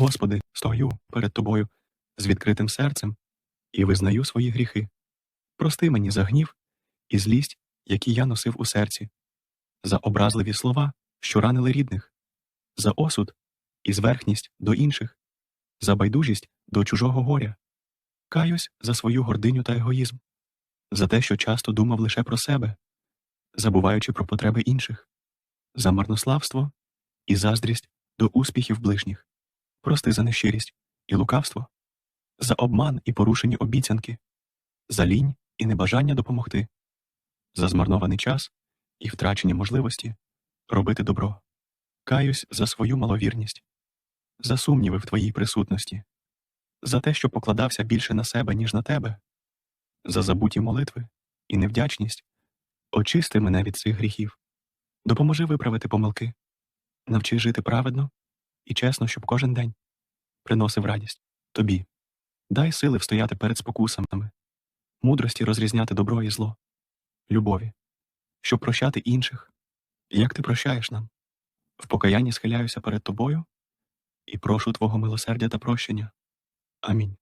Господи, стою перед Тобою з відкритим серцем і визнаю свої гріхи. Прости мені за гнів і злість, які я носив у серці, за образливі слова, що ранили рідних, за осуд і зверхність до інших, за байдужість до чужого горя. Каюсь за свою гординю та егоїзм, за те, що часто думав лише про себе, забуваючи про потреби інших, за марнославство і заздрість до успіхів ближніх, прости за нещирість і лукавство, за обман і порушені обіцянки, за лінь і небажання допомогти, за змарнований час і втрачені можливості робити добро. Каюсь за свою маловірність, за сумніви в твоїй присутності, за те, що покладався більше на себе, ніж на тебе, за забуті молитви і невдячність. Очисти мене від цих гріхів, допоможи виправити помилки, навчи жити праведно і чесно, щоб кожен день приносив радість тобі. Дай сили встояти перед спокусами, мудрості розрізняти добро і зло, любові, щоб прощати інших, як ти прощаєш нам. В покаянні схиляюся перед тобою і прошу Твого милосердя та прощення. Амінь.